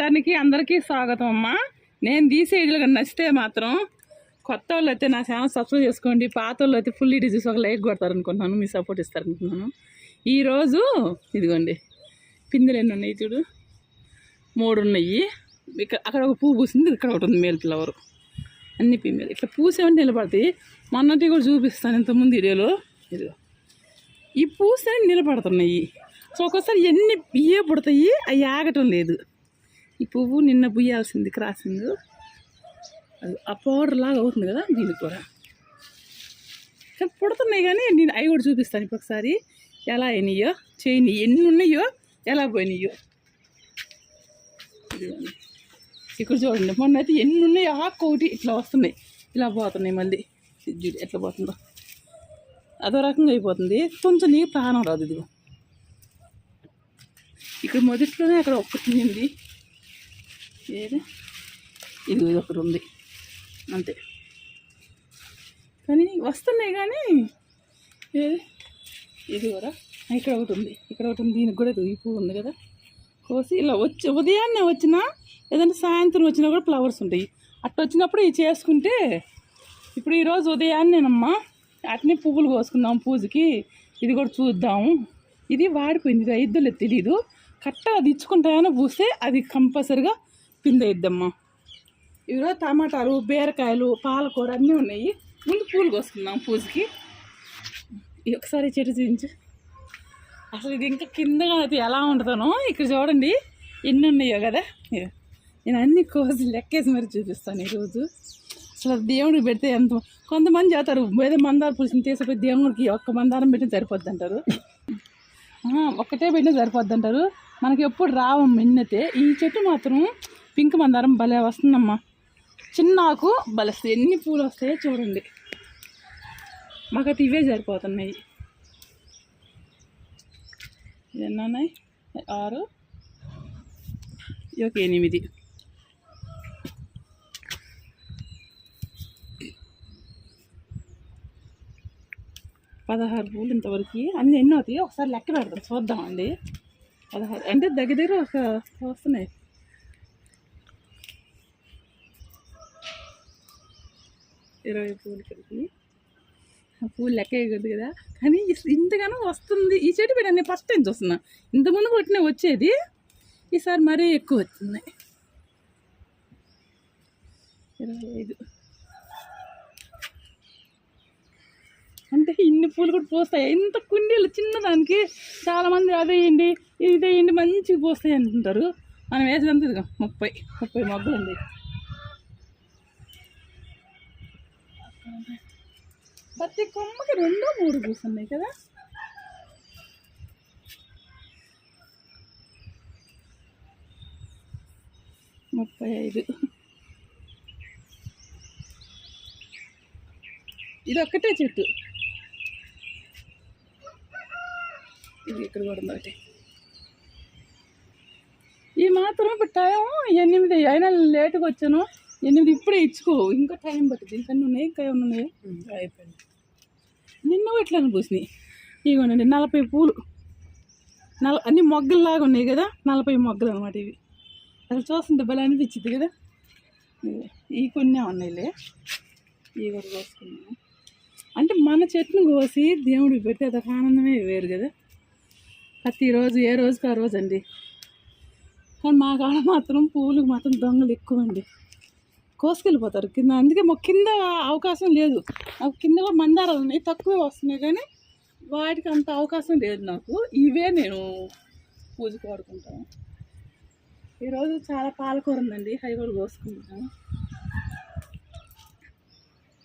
గారికి అందరికీ స్వాగతం అమ్మా. నేను తీసే వీడియోలు కానీ నచ్చితే మాత్రం కొత్త వాళ్ళు అయితే నా ఛానల్ సబ్స్క్రైబ్ చేసుకోండి. పాత వాళ్ళు అయితే ఫుల్ డిజీస్ ఒక లైక్ కొడతారు అనుకుంటున్నాను మీ సపోర్ట్ ఇస్తారు అనుకుంటున్నాను ఈరోజు ఇదిగోండి. పిందెలు ఎన్ని ఉన్నాయి చూడు? మూడు ఉన్నాయి. ఇక్కడ అక్కడ ఒక పువ్వు పూసింది ఇక్కడ ఒకటి ఉంది మేల్ ఫ్లవర్ అన్ని పిందెలు. ఇట్లా పూసేవంటే నిలబడతాయి. మొన్నటి కూడా చూపిస్తాను ఇంతకుముందు వీడియోలో. ఇదిగో. ఈ పూసే నిలబడుతున్నాయి. సో ఒక్కోసారి ఎన్ని ఇయ్యే పుడతాయి అవి ఆగటం లేదు. ఈ పువ్వు నిన్న పుయ్యాల్సింది క్రాసింగ్ అది ఆ పౌడర్ లాగా అవుతుంది కదా దీనికి కూడా. కానీ పుడుతున్నాయి కానీ నేను అవి కూడా చూపిస్తాను ఇప్పుడు ఒకసారి ఎలా అయినాయో చేయని ఎన్ని ఉన్నాయో ఎలా పోయినాయో. ఇక్కడ చూడండి మొన్న అయితే ఎన్ని ఉన్నాయో ఆకు ఒకటి ఇట్లా వస్తున్నాయి. ఇలా పోతున్నాయి మళ్ళీ. చూడు ఎట్లా పోతుందో. అదో రకంగా అయిపోతుంది. కొంచెం నీకు ప్రాణం రాదు ఇదిగో. ఇక్కడ మొదట్లోనే అక్కడ ఒక్కటి ఉంది. ఇది ఇది ఒకటి ఉంది. అంతే. కానీ వస్తున్నాయి కానీ ఏది? ఇది కూడా. ఇక్కడ ఒకటి ఉంది. ఇక్కడ ఒకటి ఉంది. దీనికి కూడా ఇది ఈ పువ్వు ఉంది కదా. కోసి ఇలా వచ్చి ఉదయాన్నే వచ్చినా ఏదైనా సాయంత్రం వచ్చినా కూడా ఫ్లవర్స్ ఉంటాయి. అట్లా వచ్చినప్పుడు ఇవి చేసుకుంటే ఇప్పుడు ఈరోజు ఉదయాన్నేనమ్మా అట్నే పువ్వులు కోసుకుందాం పూజకి. ఇది కూడా చూద్దాము. ఇది వాడిపోయింది. ఇది అయిద్దో తెలీదు. కట్ట అది ఇచ్చుకుంటాయని పూస్తే అది కంపల్సరిగా పిందె ఇద్దమ్మా. ఈరోజు టమాటాలు బీరకాయలు పాలకూర అన్నీ ఉన్నాయి. ముందు పూలు కోసుకుందాం పూజకి. ఇది ఒకసారి చెట్టు చూపించు. అసలు ఇది ఇంకా కిందగా అది ఎలా ఉంటుందనో ఇక్కడ చూడండి. ఎన్ని ఉన్నాయో కదా. నేను అన్ని కోసి లెక్కేసి మరి చూపిస్తాను ఈరోజు. అసలు దేవుడికి పెడితే ఎంత కొంతమంది చేస్తారు. ఏదో మందార పులుసుని తీసుకుపోయి దేవుడికి ఒక్క మందారం పెట్టిన సరిపోద్ది అంటారు. ఒక్కటే పెట్టిన సరిపోద్ది అంటారు. మనకి ఎప్పుడు రావం మిన్నతే. ఈ చెట్టు మాత్రం పింక్ మందారం భలే వస్తుందమ్మా. చిన్న ఆకు భలే ఎన్ని పూలు వస్తాయో చూడండి. మాకైతే ఇవే సరిపోతున్నాయి. ఎన్నున్నాయి ఆరు. ఒక ఎనిమిది. పదహారు పూలు ఇంతవరకు. అన్నీ ఎన్ని అవుతాయి ఒకసారి లెక్క పెడదాం చూద్దామండి. పదహారు. అంటే దగ్గర దగ్గర ఒక వస్తున్నాయి. ఇరవై పూలు కలిపి ఆ పూలు లెక్క వేయకూడదు కదా. కానీ ఇంతగానో వస్తుంది. ఈ చెట్టు పెట్టాను నేను ఫస్ట్ టైం చూస్తున్నా. ఇంతకుముందు కొట్టిన వచ్చేది. ఈసారి మరీ ఎక్కువ వచ్చింది. ఇరవై ఐదు. అంటే ఇన్ని పూలు కూడా పోస్తాయి? ఇంత కుండీలు చిన్నదానికి చాలామంది అదేయండి ఇదేయండి మంచిగా పోస్తాయి అంటుంటారు. మనం వేసేదంతా ఇదిగో ముప్పై ముప్పై మొగ్గలు ఉంది ప్రతి కొమ్మకి రెండు మూడు పూస్తున్నాయి కదా? ముప్పై ఐదు. ఇది ఒక్కటే చెట్టు. ఇది ఇక్కడ కూడా ఉంది ఒకటి. ఈ మాత్రం ఇప్పుడు టైం ఎనిమిది అయినా లేటుగా వచ్చాను. ఎనిమిది ఇప్పుడే ఇచ్చుకో. ఇంకా టైం పట్టింది. ఇంకా ఉన్నాయి? ఇంకా ఏమైనా అయిపోయింది. నిన్న ఇట్లా పూసినాయి ఇగోనండి నలభై పూలు. నల అన్ని మొగ్గల్లాగా ఉన్నాయి కదా నలభై మొగ్గలు అనమాట ఇవి. అసలు చూస్తుంటే భలే అనిపించింది కదా. ఈ కొన్ని ఉన్నాయిలే. ఇవి కూడా కోసుకున్నాము అంటే మన చెట్టును కోసి దేవుడికి పెట్టి అదొక ఆనందమే వేరు కదా. ప్రతిరోజు ఏ రోజుకి ఆ రోజు అండి కానీ మా కాడ మాత్రం పూలకు మాత్రం దొంగలు ఎక్కువ అండి కోసుకెళ్ళిపోతారు. కింద అందుకే మాకు కింద అవకాశం లేదు. నాకు కింద కూడా మందారాలు ఉన్నాయి తక్కువే వస్తున్నాయి కానీ వాటికి అంత అవకాశం లేదు నాకు. ఇవే నేను పూజకు వాడుకుంటాను. ఈరోజు చాలా పాలకూర ఉందండి అవి కూడా కోసుకుంటాను.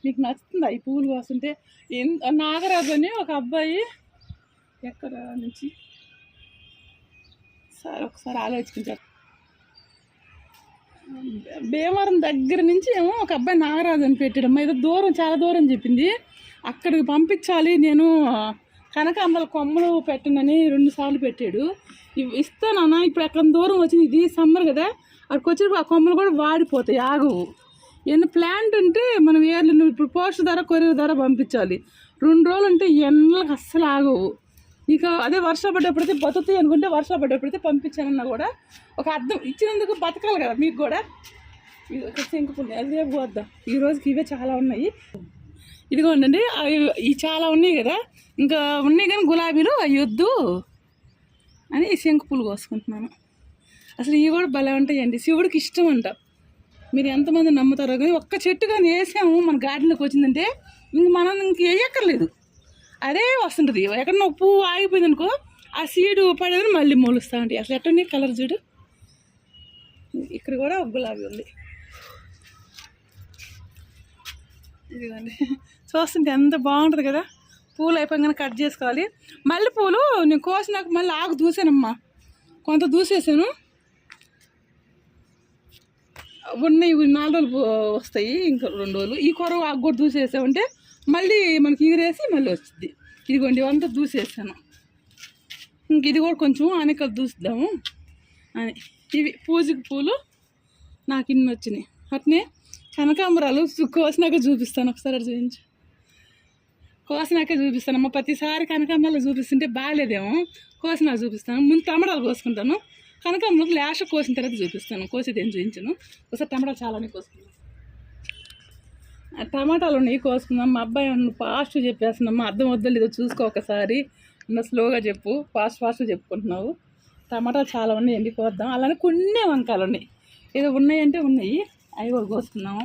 మీకు నచ్చుతుందా ఈ పూలు కోస్తుంటే ఎన్- నాగరాజు అని ఒక అబ్బాయి ఎక్కడ నుంచి? సరే ఒకసారి ఆలోచించారు. భీమవరం దగ్గర నుంచి ఏమో ఒక అబ్బాయి నాగరాజు అని పెట్టాడమ్మా ఏదో దూరం చాలా దూరం చెప్పింది. అక్కడికి పంపించాలి నేను కనకాంబల కొమ్మలు పెట్టనని రెండు సార్లు పెట్టాడు. ఇస్తాను ఇస్తానన్నా ఇప్పుడు అక్కడ దూరం వచ్చింది ఇది సమ్మర్ కదా అక్కడికి వచ్చినప్పుడు ఆ కొమ్మలు కూడా వాడిపోతాయి ఆగవు. ఎన్ని ప్లాంట్ ఉంటే మనం ఏర్లు ఇప్పుడు పోస్ట్ ధర కొరియర్ ధర పంపించాలి. రెండు రోజులు ఉంటే ఎండలకు అస్సలు ఆగవు. ఇక అదే వర్షం పడ్డప్పుడైతే బతుకుతాయి అనుకుంటే వర్షం పడ్డప్పుడైతే పంపించానన్నా కూడా ఒక అర్థం ఇచ్చినందుకు బతకాలి కదా మీకు కూడా. ఇది ఒక శంకుపుల్లి అదే రేపు పోద్దాం ఈ రోజుకి ఇవే చాలా ఉన్నాయి. ఇదిగోండి అవి ఈ చాలా ఉన్నాయి కదా. ఇంకా ఉన్నాయి కానీ గులాబీలు అవి వద్దు అని ఈ శంకు పూలు కోసుకుంటున్నాను. అసలు ఇవి కూడా భలే ఉంటాయండి. శివుడికి ఇష్టం అంట. మీరు ఎంతమంది నమ్ముతారో కానీ ఒక్క చెట్టు కానీ వేసాము మన గార్డెన్లోకి వచ్చిందంటే ఇంక మనం ఇంక వేయక్కర్లేదు. అదే వస్తుంటుంది. ఎక్కడన్నా ఒక పువ్వు ఆగిపోయింది అనుకో ఆ సీడు పడేదని మళ్ళీ మొలుస్తూ ఉంటాయి అసలు ఎట్టుంది కలర్ చూడు? ఇక్కడ కూడా గులాబీ ఉంది. ఇదిగోండి. చూస్తుంటే ఎంత బాగుంటుంది కదా? పూలు అయిపోగానే కట్ చేసుకోవాలి. మళ్ళీ పూలు నేను కోసినాక మళ్ళీ ఆకు దూసానమ్మా. కొంత దూసేసాను. ఉన్నాయి ఇవి నాలుగు రోజులు వస్తాయి ఇంకా రెండు రోజులు. ఈ కూర ఆకు కూడా దూసేసామంటే మళ్ళీ మనకి ఎగిరేసి మళ్ళీ వచ్చింది ఇదిగోండి ఇవంతా దూసేసాను. ఇంక ఇది కూడా కొంచెం ఆనకలు దూసిద్దాము అని ఇవి పూజకి పూలు నాకు ఇన్ని వచ్చినాయి. అట్నే కనకాంబరాలు కోసినాక చూపిస్తాను. ఒకసారి చూపించు. కోసినాక చూపిస్తాను. అమ్మ ప్రతిసారి కనకాంబరాలు చూపిస్తుంటే బాగాలేదేమో. కోసినాక చూపిస్తాను. ముందు టమాటాలు కోసుకుంటాను. కనకాంబరాలు లాస్ట్ కోసిన తర్వాత చూపిస్తాను. కోసేది ఏం చూపించను. ఒకసారి టమాటాలు చాలానే కోసుకున్నాను టమాటాలు ఉన్నాయి కోసుకుందాం. మా అబ్బాయి నువ్వు ఫాస్ట్ చెప్పేస్తున్నామ్మా అర్థం వద్దు లేదో చూసుకో ఒకసారి. నువ్వు స్లోగా చెప్పు ఫాస్ట్ ఫాస్ట్ చెప్పుకుంటున్నావు. టమాటాలు చాలా ఉన్నాయి ఎండి కోద్దాం. అలానే కొన్ని వంకాయలు ఉన్నాయి ఏదో ఉన్నాయంటే ఉన్నాయి. అవి కూడా కోసుకున్నాము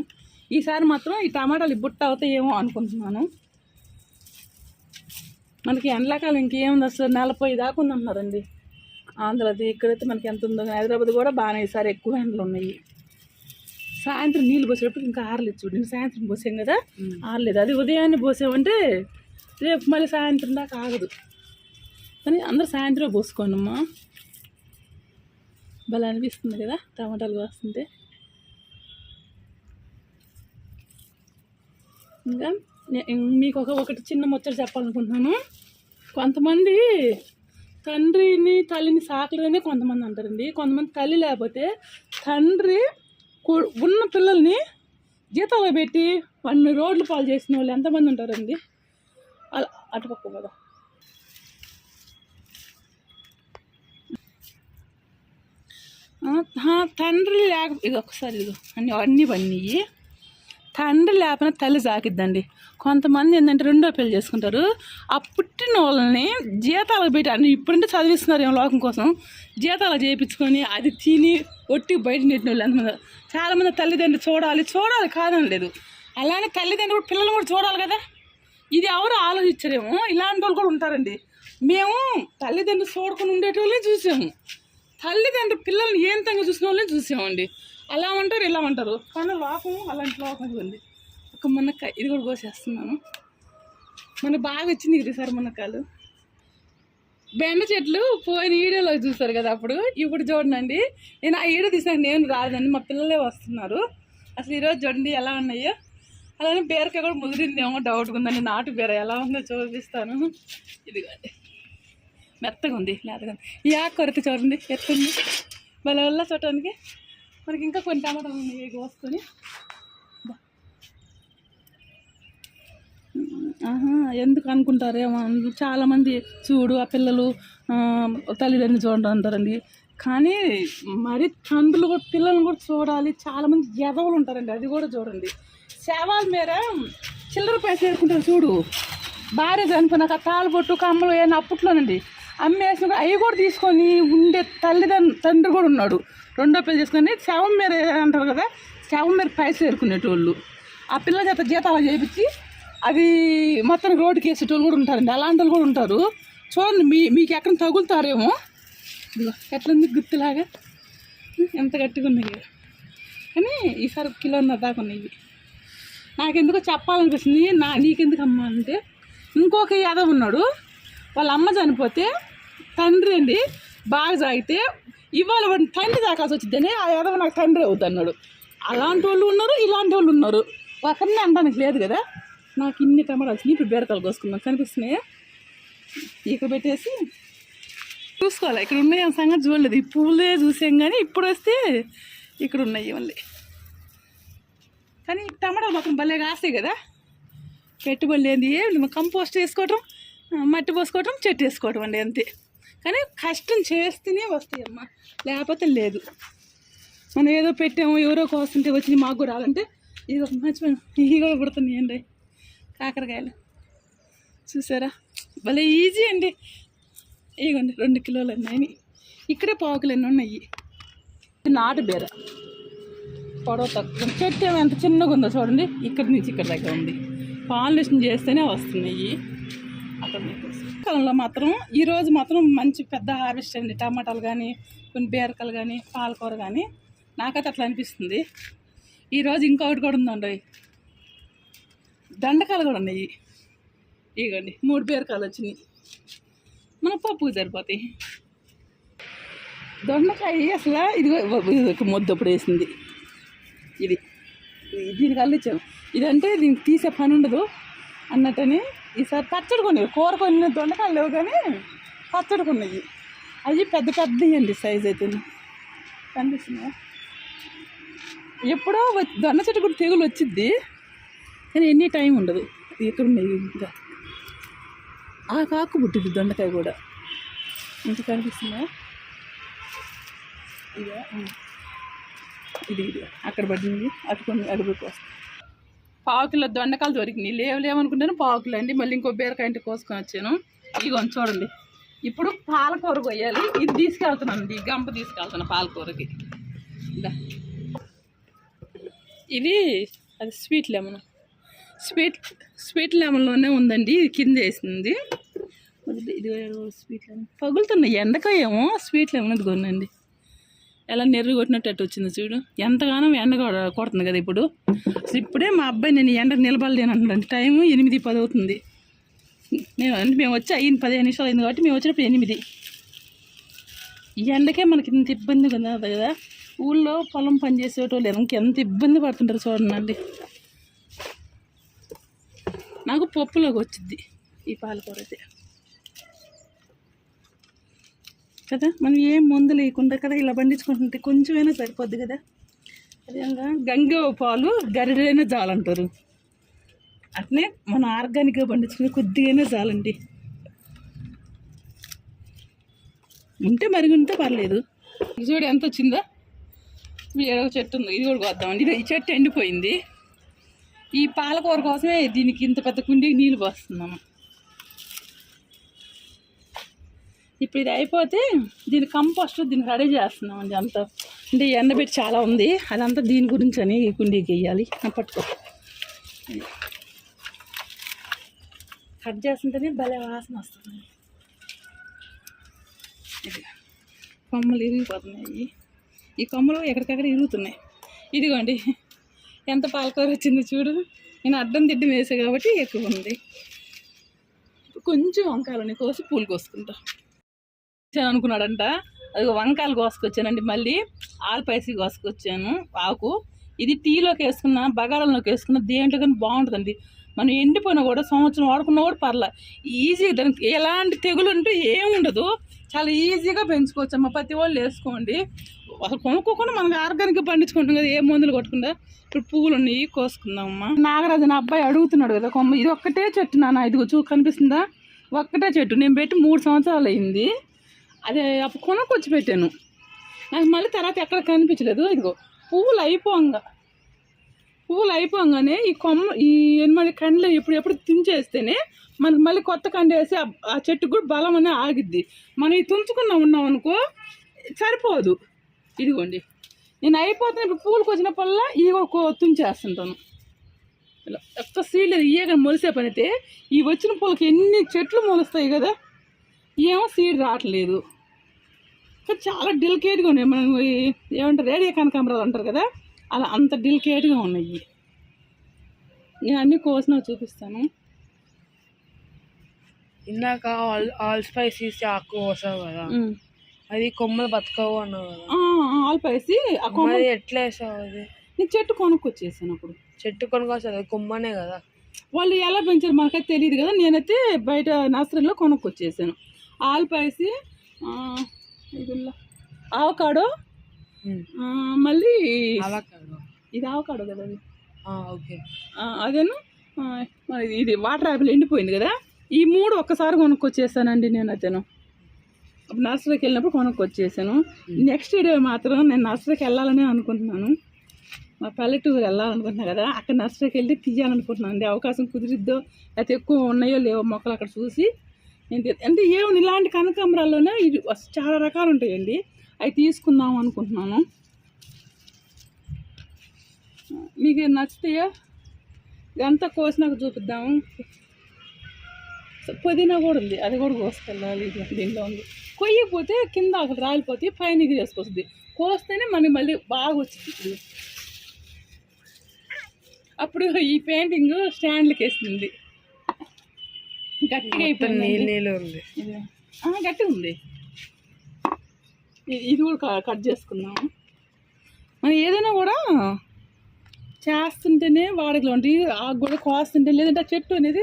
ఈసారి మాత్రం ఈ టమాటాలు బుట్ట అవుతాయేమో అనుకుంటున్నాను. మనకి ఎండాకాలం ఇంకేముంది అసలు? నలభై దాకా ఉందన్నారండి. ఆంధ్రది ఇక్కడైతే మనకి ఎంత ఉందో హైదరాబాద్ కూడా బాగానే ఈసారి ఎక్కువ ఎండలు ఉన్నాయి సాయంత్రం నీళ్ళు పోసేటప్పుడు ఇంకా ఆరలేదు చూడు. నేను సాయంత్రం పోసాం కదా ఆరలేదు. అది ఉదయాన్నే పోసామంటే రేపు మళ్ళీ సాయంత్రం దాకా ఆగదు. కానీ అందరూ సాయంత్రం పోసుకోండమ్మా భలే అనిపిస్తుంది కదా టమాటాలు కోస్తుంటే. ఇంకా మీకు ఒక ఒకటి చిన్న ముచ్చట చెప్పాలనుకుంటున్నాను. కొంతమంది తండ్రిని తల్లిని సాకలేదని కొంతమంది అంటారండి. కొంతమంది తల్లి లేకపోతే తండ్రి ఉన్న పిల్లల్ని జీతాలు పెట్టి వాడిని రోడ్లు పాలు చేసిన వాళ్ళు ఎంతమంది ఉంటారండి? అలా అటుపక్క కదా తండ్రి లేక ఇది ఒకసారి ఇది అన్నీ అన్నీ పన్నీ తండ్రి లేకపోయినా తల్లి సాకిద్దండి. కొంతమంది ఏంటంటే రెండో పెళ్ళి చేసుకుంటారు. ఆ పుట్టిన వాళ్ళని జీతాలకు పెట్టి ఇప్పుడంటే చదివిస్తున్నారు ఏమో లోకం కోసం. జీతాలు చేయించుకొని అది తిని ఒట్టి బయట నెట్టిన వాళ్ళు ఎంతమంది? చాలామంది తల్లిదండ్రులు చూడాలి చూడాలి కాదని లేదు. అలానే తల్లిదండ్రులు కూడా పిల్లలు కూడా చూడాలి కదా. ఇది ఎవరు ఆలోచించరేమో? ఇలాంటి వాళ్ళు కూడా ఉంటారండి. మేము తల్లిదండ్రులు చూడకుండా ఉండేటోళ్ళని చూసాము. తల్లిదండ్రులు పిల్లల్ని ఏం తంగా చూసిన వాళ్ళని చూసామండి. అలా ఉంటారు ఇలా ఉంటారు కానీ లోకం అలాంటి లోకం ఉంది ఒక మునక్కాయ. ఇది కూడా కోసేస్తున్నాను. మన బాగా వచ్చింది ఇది సార్ మునక్కాయలు. బెండ చెట్లు పోయిన ఈడలో చూస్తారు కదా అప్పుడు. ఇప్పుడు చూడండి. నేను ఆ ఈడ తీసాను నేను రాదండి. మా పిల్లలే వస్తున్నారు. అసలు ఈరోజు చూడండి ఎలా ఉన్నాయో. అలానే బీరకాయ కూడా ముదిరిందేమో డౌట్ ఉందండి. నాటు బీర ఎలా ఉందో చూపిస్తాను. ఇదిగోండి. మెత్తగా ఉంది లేతగా ఉంది. ఈ ఆకు కొరత చూడండి. ఎత్తుంది. వాళ్ళ వల్ల చూడటానికి. మనకి ఇంకా కొన్ని టమాటాలు ఉన్నాయి కోసుకొని. ఆహా ఎందుకు అనుకుంటారేమో చాలామంది చూడు ఆ పిల్లలు తల్లిదండ్రులు చూడండి అంటారండి. కానీ మరి తండ్రులు కూడా పిల్లల్ని కూడా చూడాలి. చాలామంది ఎదవలు ఉంటారండి అది కూడా చూడండి. సేవాల మేర చిల్లర పైసలు వేసుకుంటారు చూడు. భార్య చనిపోయినాక తాళబొట్టు కమ్మలు ఏమైనా అప్పట్లోనండి. అమ్మేసిన అవి కూడా తీసుకొని ఉండే తల్లిదండ్రు తండ్రి కూడా ఉన్నాడు. రెండో పిల్లలు తీసుకొని శవం మీద అంటారు కదా శవం మీద పైసలు ఏరుకునేటోళ్ళు. ఆ పిల్లల చేత జీతాలు చేపించి అది మొత్తం రోడ్డుకి వేసేటోళ్ళు కూడా ఉంటారండి. అలాంటి వాళ్ళు కూడా ఉంటారు. చూడండి మీ మీకు ఎక్కడ తగులుతారేమో. ఎట్లుంది గుర్తులాగా ఎంత గట్టిగా ఉన్నాయి కానీ ఈసారి కిలోన్నర దాకా ఉన్నాయి నాకెందుకో చెప్పాలనిపిస్తుంది. నా నీకెందుకు అమ్మ అంటే ఇంకొక యాదవ్ ఉన్నాడు. వాళ్ళ అమ్మ చనిపోతే తండ్రి అండి బాగా సాగితే ఇవాళ వాడిని తండ్రి దాకాల్సి వచ్చిందని ఆ యాదవ నాకు తండ్రి అవుతుంది అన్నాడు అలాంటి వాళ్ళు ఉన్నారు ఇలాంటి వాళ్ళు ఉన్నారు. ఒకరిని అనడానికి లేదు కదా? నాకు ఇన్ని టమాటాలు వచ్చినాయి ఇప్పుడు బీరకాయలు కోసుకున్నాం కనిపిస్తున్నాయా? ఇక్కడ పెట్టేసి చూసుకోవాలి. ఇక్కడ ఉన్నాయి సంగతి చూడలేదు. ఈ పువ్వులే చూసాం కానీ ఇప్పుడు వస్తే ఇక్కడ ఉన్నాయి మళ్ళీ కానీ టమాటాలు మాత్రం భలే కాస్తాయి కదా? పెట్టుబడి లేని ఏం కంపోస్ట్ వేసుకోవటం మట్టి పోసుకోవటం చెట్టు వేసుకోవటం అండి అంతే. కానీ కష్టం చేస్తేనే వస్తాయమ్మ. లేకపోతే లేదు. మనం ఏదో పెట్టాము ఎవరో కోస్తుంటే వచ్చి మాకు కూడా ఇది ఒక మంచి ఇవి కూడా పుడుతున్నాయి అండి. కాకరకాయలు. చూసారా? భలే ఈజీ అండి. ఇగోండి రెండు కిలోలు ఉన్నాయి ఇక్కడే పావుకులు ఎన్ని ఉన్నాయి నాటు బీర. పొడవ తక్కువ. చెట్టు ఎంత చిన్నగా ఉందో చూడండి. ఇక్కడి నుంచి ఇక్కడ దగ్గర ఉంది. పాలినేషన్ చేస్తేనే వస్తున్నాయి. కాలంలో మాత్రం ఈరోజు మాత్రం మంచి పెద్ద హార్వెస్ట్ అండి. టమాటాలు కానీ కొన్ని బీరకాయలు కానీ పాలకూర కానీ నాకైతే అట్లా అనిపిస్తుంది. ఈరోజు ఇంకొకటి కూడా ఉందండి. దండకాయలు కూడా ఉన్నాయి. ఇగోండి మూడు బీరకాయలు వచ్చినాయి. మన పప్పుకు సరిపోతాయి. దొండకాయ అసలు ఇదిగో ఇది ముద్దప్పుడు వేసింది. ఇది ఇది దీనికి ఇదంటే దీనికి తీసే పని ఉండదు అన్నట్టని ఈసారి పచ్చడి కొన్నాయి కూర కొన్ని దొండకాయలు లేవు కానీ పచ్చడి కొన్నాయి అవి పెద్ద పెద్ద అండి సైజ్ అయితే. కనిపిస్తుందా ఎప్పుడో వచ్చి- దొండ చెట్టు కూడా తెగులు వచ్చిద్ది. కానీ ఎన్ని టైం ఉండదు. ఇక్కడ ఉన్నాయి ఇంకా? ఆ కాకు పుట్టింది దొండకాయ కూడా. ఇంకా కనిపిస్తుందా ఇదే ఇది ఇది. అక్కడ పడింది. అటు కొన్ని అడుగుకి వస్తుంది పావుకిలో దొండకాయలు దొరికినాయి. లేవు లేవనుకుంటాను పావు అండి మళ్ళీ ఇంకో బీరకాయ ఇంటికి కోసుకొని వచ్చాను. ఇదిగోని చూడండి. ఇప్పుడు పాలకూర కొయ్యాలి. ఇది తీసుకెళ్తున్నానండి గంప తీసుకెళ్తాను పాలకూరకి. ఇది. అది స్వీట్ లెమన్. స్వీట్ స్వీట్ లెమన్లోనే ఉందండి. ఇది కింద వేసింది. ఇది- స్వీట్ లెమన్. పగులుతున్నాయి. ఎండకాయ ఏమో స్వీట్ లెమన్ అది కొనండి ఎలా నెర్రు కొట్టినట్టు వచ్చింది చూడు. ఎంతగానో ఎండ కొడుతుంది కదా ఇప్పుడు. అసలు ఇప్పుడే మా అబ్బాయి నేను ఎండ నిలబడలేను అంటున్నాను టైం ఎనిమిది పది అవుతుంది. మేము అంటే మేము వచ్చి అయిన పదిహేను నిమిషాలు అయింది కాబట్టి మేము వచ్చినప్పుడు ఎనిమిది. ఈ ఎండకే మనకి ఇంత ఇబ్బందిగా ఉంది కదా కదా. ఊళ్ళో పొలం పని చేసేటోళ్ళు ఇంకెంత ఇబ్బంది పడుతుంటారు చూడండి. నాకు పప్పులోకి వచ్చింది ఈ పాలకూర అయితే. కదా? మనం ఏం మందు లేకుండా కదా ఇలా పండించుకుంటుంటే కొంచెమైనా సరిపోద్ది కదా? అదేవిధంగా గంగ పాలు గరిడైనా చాలంటారు అట్నే మనం ఆర్గానిక్గా పండించుకునే కొద్దిగానే చాలండి ఉంటే మరి ఉంటే పర్లేదు. ఇది చూడు ఎంత వచ్చిందో? ఏడో చెట్టు ఉంది. ఇది కూడా కొద్దామండి. ఇది ఈ చెట్టు ఎండిపోయింది. ఈ పాలకూర కోసమే దీనికి ఇంత పెద్ద కుండీకి నీళ్ళు పోస్తున్నాము. ఇప్పుడు ఇది అయిపోతే దీని కంపోస్ట్ దీనికి రెడీ చేస్తున్నాం అండి అంతా. అంటే ఎండబెట్టి చాలా ఉంది. అదంతా దీని గురించి అని ఈ కుండీకి వేయాలి. పట్టుకో. కట్ చేస్తుంటేనే భలే వాసన వస్తుంది. ఇది కొమ్మలు ఇరిగిపోతున్నాయి. ఈ కొమ్మలు ఎక్కడికక్కడ ఇరుగుతున్నాయి. ఇదిగోండి. ఎంత పాలకూర వచ్చింది చూడు. నేను అడ్డం తిడ్డం వేసా కాబట్టి ఎక్కువ ఉంది. కొంచెం వంకాయలని కోసి పూలు కోసుకుంటా. వచ్చాను అనుకున్నాడంట అది వంకాయలు కోసుకొచ్చానండి మళ్ళీ. ఆల్పైసి కోసుకొచ్చాను ఆకు. ఇది టీలోకి వేసుకున్న బగారంలోకి వేసుకున్న దేంట్లో కానీ బాగుంటుందండి. మనం ఎండిపోయినా కూడా సంవత్సరం వాడుకున్నా కూడా పర్లే. ఈజీగా దానికి ఎలాంటి తెగులు అంటూ ఏముండదు చాలా ఈజీగా పెంచుకోవచ్చు అమ్మ ప్రతి వాళ్ళు వేసుకోండి. అసలు కొనుక్కోకుండా మనకి ఆర్గానిక్ పండించుకుంటాం కదా ఏ మందులు కొట్టకుండా. ఇప్పుడు పువ్వులు ఉన్నాయి కోసుకుందామమ్మా. నాగరాజు నా అబ్బాయి అడుగుతున్నాడు కదా కొమ్మ. ఇది ఒక్కటే చెట్టు నాన్న. ఇదిగో చూ కనిపిస్తుందా? ఒక్కటే చెట్టు. నేను పెట్టి మూడు సంవత్సరాలు అయింది. అదే అప్పుడు కొనకొచ్చి పెట్టాను నాకు మళ్ళీ తర్వాత ఎక్కడ కనిపించలేదు. ఇదిగో పువ్వులు అయిపోంగా. పువ్వులు అయిపోగానే ఈ కొమ్మ ఈ ఎనిమిది కండ్లు ఎప్పుడు ఎప్పుడు తుంచేస్తేనే మనకి మళ్ళీ కొత్త కండ వేసి ఆ- చెట్టు చెట్టుకు కూడా బలం అనేది ఆగిద్ది. మనం ఈ తుంచుకున్నా ఉన్నాం అనుకో సరిపోదు. ఇదిగోండి. నేను అయిపోతున్న ఇప్పుడు పూలకు వచ్చినప్పుడల్లా ఈ తుంచేస్తుంటాను. ఇలా ఒక్క సీడ్ ఇయ్యగా మొలిసే పని అయితే ఈ వచ్చిన పూలకి ఎన్ని చెట్లు మొలుస్తాయి కదా? ఏమో సీడ్ రావట్లేదు. కానీ చాలా డెలికేట్గా ఉన్నాయి. మనం ఏమంటారు రేడియో కనకాంబరాలు అంటారు కదా అలా అంత డెలికేట్గా ఉన్నాయి. నేను అన్ని కోసిన చూపిస్తాను. ఇందాక ఆల్ ఆల్ స్పైసీస్ ఆకు వస్తావు కదా అది కొమ్మలు బతకవు అన్నావు కదా. ఆల్పేసి ఆ కొమ్మ ఎట్లా వేసావు అది? నేను చెట్టు కొనుక్కొచ్చేసాను అప్పుడు. చెట్టు కొనుక్కొస్తుంది అది కొమ్మనే కదా. వాళ్ళు ఎలా పెంచారు మనకైతే తెలియదు కదా నేనైతే బయట నర్సరీలో కొనుక్కొచ్చేసాను. ఆవకాడో? మళ్ళీ ఇది ఆవకాడో కదా ఓకే. అదేను? మరి ఇది వాటర్ యాపిల్ ఎండిపోయింది కదా? ఈ మూడు ఒక్కసారి కొనుక్కొచ్చేసానండి నేను అతను నర్సరీకి వెళ్ళినప్పుడు కొనుక్కొచ్చేసాను. నెక్స్ట్ వీడియో మాత్రం నేను నర్సరీకి వెళ్ళాలని అనుకుంటున్నాను. మా పల్లెటూరు వెళ్ళాలనుకుంటున్నా కదా అక్కడ నర్సరీకి వెళ్ళి తీయాలనుకుంటున్నాను. అండి అవకాశం కుదిరిద్దో లేకపోతే ఎక్కువ ఉన్నాయో లేవో మొక్కలు అక్కడ చూసి అంటే ఏముంది? ఇలాంటి కనకాంబరాల్లోనే ఇది చాలా రకాలు ఉంటాయండి. అవి తీసుకుందాం అనుకుంటున్నాను. మీకు నచ్చితే ఇదంతా కోసినాక చూపిద్దాము పుదీనా కూడా ఉంది. అది కూడా కోసుకెళ్ళాలి. దీనిలో ఉంది. కొయ్యపోతే కింద అక్కడ రాలిపోతే పైన ఇది చేసుకొస్తుంది. కోస్తేనే మనకి మళ్ళీ బాగా వచ్చింది. అప్పుడు ఈ పెయింటింగ్ స్టాండ్లకి వేస్తుంది గట్టిగా అయిపోయింది నీళ్ళు ఉంది. ఇది. ఆ, గట్టిగా ఉంది. ఇది కూడా కట్ చేసుకుందాం. మనం ఏదైనా కూడా చేస్తుంటేనే వాడిలో ఉండి ఆకు కూడా కోస్తుంటే లేదంటే ఆ చెట్టు అనేది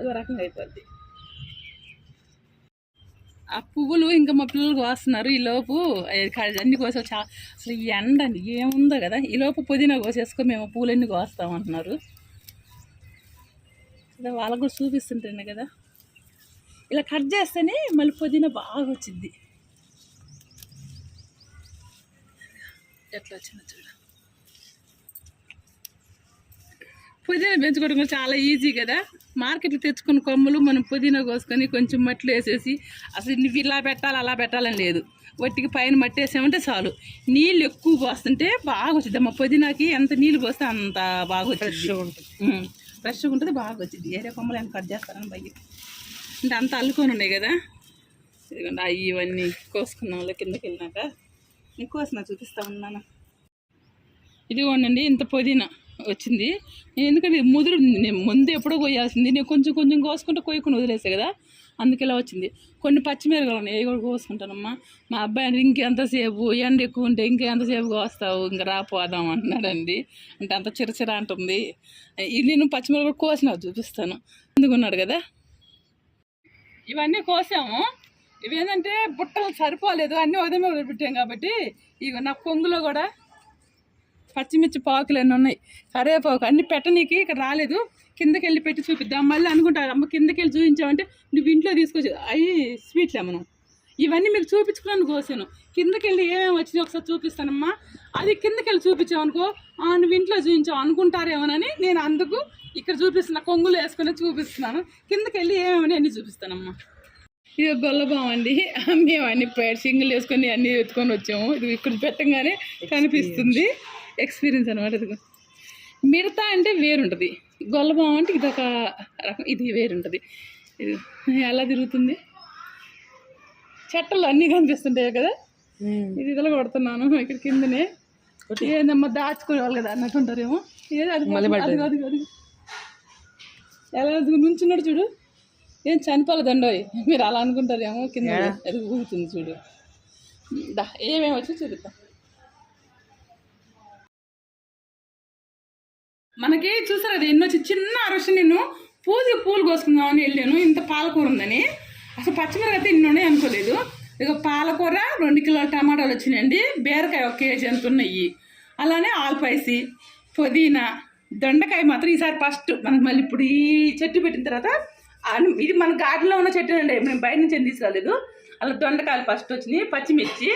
అదో రకంగా అయిపోద్ది. ఆ పువ్వులు ఇంకా మా పిల్లలు కోస్తున్నారు. ఈ లోపు అన్ని కోసే అసలు ఈ ఎండ ఏముందో కదా. ఈ లోపు పుదీనా కోసేసుకొని మేము పూలన్నీ కోస్తాం అంటున్నారు ఇలా వాళ్ళకు కూడా చూపిస్తుంటేనే కదా. ఇలా కట్ చేస్తేనే మళ్ళీ పుదీనా బాగా వచ్చింది. ఎట్లా వచ్చిందో చూడ. పుదీనా పెంచుకోవడం కూడా చాలా ఈజీ కదా. మార్కెట్లో తెచ్చుకున్న కొమ్మలు మనం పుదీనా కోసుకొని కొంచెం మట్టిలో వేసేసి అసలు నువ్వు ఇలా పెట్టాలి అలా పెట్టాలని లేదు. వట్టికి పైన మట్టి వేసామంటే చాలు. నీళ్ళు ఎక్కువ పోస్తుంటే బాగా వచ్చింది. మా పుదీనాకి ఎంత నీళ్ళు పోస్తే అంత బాగా వచ్చింది. ఫ్రెష్గా ఉంటుంది బాగా వచ్చింది. ఏరే కొమ్మలు ఏమైనా కట్ చేస్తారని భయం. అంటే అంత అల్లుకొని ఉన్నాయి కదా. ఇదిగోండి అవి ఇవన్నీ కోసుకున్నాం కిందకి వెళ్ళినాక. నేను చూపిస్తా ఉన్నాను. ఇదిగోండి ఇంత పుదీనా వచ్చింది. నేను ఎందుకంటే ఇది ముదురు నేను ముందు ఎప్పుడో కొయ్యాల్సింది. నేను కొంచెం కొంచెం కోసుకుంటే కొయ్యకుండా వదిలేసా కదా. అందుకే ఇలా వచ్చింది. కొన్ని పచ్చిమిరపకాయలు ఉన్నాయి అవి కూడా కోసుకుంటానమ్మా. మా అబ్బాయి అంటే ఇంకెంతసేపు ఎండ ఎక్కువ ఉంటే ఇంకెంతసేపు కోస్తావు ఇంకా రాపోదాం అంటున్నాడండి. అంటే అంత చిరచిర అంటుంది. ఇది నేను పచ్చిమిరపకాయలు కోసిన చూపిస్తాను. ఎందుకున్నాడు కదా? ఇవన్నీ కోసాము. ఇవేంటంటే బుట్టలు సరిపోలేదు అన్నీ ఉదయం పెట్టాం కాబట్టి ఇవి నా కొంగులో కూడా పచ్చిమిర్చి పాకులు అన్నీ ఉన్నాయి. కరేపాకు అన్ని పెట్టనీకి ఇక్కడ రాలేదు. కిందకి వెళ్ళి పెట్టి చూపిద్దాం మళ్ళీ అనుకుంటారు అమ్మ కిందకి వెళ్ళి చూపించామంటే నువ్వు ఇంట్లో తీసుకొచ్చి అవి స్వీట్లే మనం ఇవన్నీ మీకు చూపించుకున్నాను కోసాను. కిందకి వెళ్ళి ఏమేమి వచ్చినాయి ఒకసారి చూపిస్తానమ్మా. అది కిందకి వెళ్ళి చూపించావు "ఆ, నువ్వు ఇంట్లో చూపించావు అనుకుంటారేమోనని నేను అందుకు ఇక్కడ చూపిస్తున్నా కొంగులు వేసుకొని చూపిస్తున్నాను. కిందకి వెళ్ళి ఏమేమి అన్నీ చూపిస్తానమ్మా. ఇది గొల్లబాం అండి. మేము అన్ని సింగిల్ వేసుకొని అన్ని ఎత్తుకొని వచ్చాము. ఇది ఇక్కడ పెట్టంగానే కనిపిస్తుంది. ఎక్స్పీరియన్స్ అనమాట ఇది మిడత అంటే వేరుంటుంది. గొల్లబాం అంటే ఇది ఒక రకం ఇది వేరుంటుంది. ఇది ఎలా తిరుగుతుంది? చెట్టలు అన్నీ కనిపిస్తుంటాయి కదా? ఇది ఇదిలో కొడుతున్నాను ఇక్కడ కిందనే. ఏందమ్మా దాచుకోవాలి కదా అన్నట్టుంటారేమో ఏది అది అది అది అది. ఎలా నుంచున్నాడు చూడు. ఏం చనిపోలేదండోయ్ మీరు అలా అనుకుంటారేమో కింద అది ఊగుతుంది చూడు. దా ఏమేమి వచ్చి చూపిద్దాం. మనకి చూసారు అది ఎన్నో చిన్న అరసి నేను పూజ పూలు కోసుకుందామని వెళ్ళాను. ఇంత పాలకూర ఉందని. అసలు పచ్చిమిరపకాయ అయితే ఇన్ని ఉన్నాయి అనుకోలేదు. ఇక పాలకూర రెండు కిలోల టమాటాలు వచ్చినాయండి. బీరకాయ ఒక కేజీ ఎంత ఉన్నాయి? అలానే ఆల్పైసి పుదీనా దొండకాయ మాత్రం ఈసారి ఫస్ట్ మనకి మళ్ళీ ఇప్పుడు ఈ చెట్టు పెట్టిన తర్వాత ఇది మన గార్డెన్లో ఉన్న చెట్టు అండి. మేము బయట నుంచి ఏం తీసుకురాలేదు. అలా దొండకాయలు ఫస్ట్ వచ్చినాయి పచ్చిమిర్చి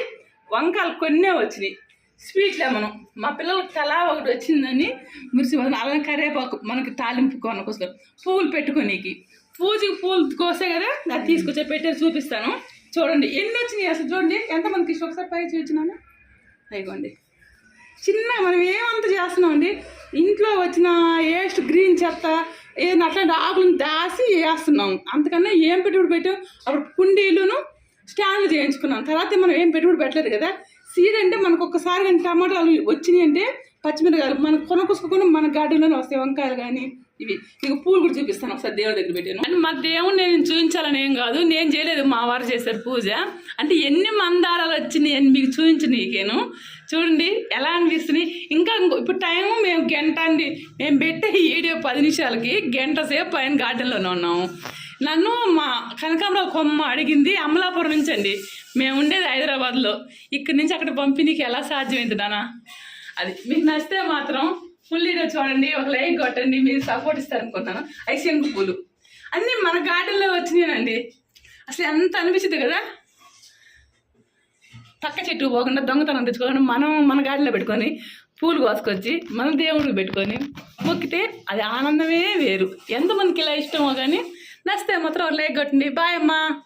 వంకాయలు కొన్నే వచ్చినాయి. స్వీట్ లెమన్ మా పిల్లలకి తలా ఒకటి వచ్చిందని మురిసి అలానే కరేపాకు మనకి తాలింపు కొనకోసం పువ్వులు పెట్టుకోనీకి. పూజకి పూలు కోసే కదా అది తీసుకొచ్చి పెట్టి చూపిస్తాను. చూడండి ఎన్ని వచ్చినాయి అసలు చూడండి. ఎంతమందికి ఇష్టం? ఒకసారి పై చూచినాను అయిపోండి చిన్న మనం ఏమంత చేస్తున్నామండి ఇంట్లో వచ్చిన వేస్ట్ గ్రీన్ చెత్త ఏదైనా అట్లాంటి ఆకులను దాసి వేస్తున్నాం. అంతకన్నా ఏం పెట్టుబడి పెట్టాం? అప్పుడు కుండీలును స్టాండ్లు చేయించుకున్నాం. తర్వాత మనం ఏం పెట్టుబడి పెట్టలేదు కదా? సీడ్ అంటే మనకు ఒక్కసారి కానీ టమాటాలు వచ్చినాయి అంటే పచ్చిమిరకాయలు మనం కొనకొసుకొని మన గార్డెన్లోనే వస్తాయి వంకాయలు కానీ ఇవి. ఇక పూలు కూడా చూపిస్తాను ఒకసారి దేవుడి దగ్గర పెట్టాను. అంటే మా దేవుడిని నేను చూపించాలని ఏం కాదు నేను చేయలేదు మా వారు చేశారు పూజ. అంటే ఎన్ని మందారాలు వచ్చినాయి అని మీకు చూపించిన నీకేను. చూడండి ఎలా అనిపిస్తున్నాయి ఇంకా ఇప్పుడు టైం మేము గంట అండి. మేము పెట్టే ఈ వీడియో పది నిమిషాలకి గంట సేపు పైన గార్డెన్లోనే ఉన్నాము. నన్ను మా కనకాంబర కొమ్మ అడిగింది అమలాపురం నుంచి అండి. మేము ఉండేది హైదరాబాద్లో. ఇక్కడి నుంచి అక్కడ పంపిణీకి ఎలా సాధ్యమైంది నానా? అది మీకు నచ్చితే మాత్రం ఫుల్ వీడియో చూడండి ఒక లైక్ కొట్టండి మీరు సపోర్ట్ ఇస్తారనుకుంటున్నాను. అనుకుంటాను శంకు పూలు. అన్నీ మన గార్డెన్లో వచ్చినాయండి. అసలు ఎంత అనిపించింది కదా? పక్క చెట్టు పోకుండా దొంగతనం తెచ్చుకోకుండా మనం మన గాడిలో పెట్టుకొని పూలు కోసుకొచ్చి మన దేవుడికి పెట్టుకొని మొక్కితే అది ఆనందమే వేరు. ఎంతమందికి ఇలా ఇష్టమో కానీ nästa material är gott ni bye ma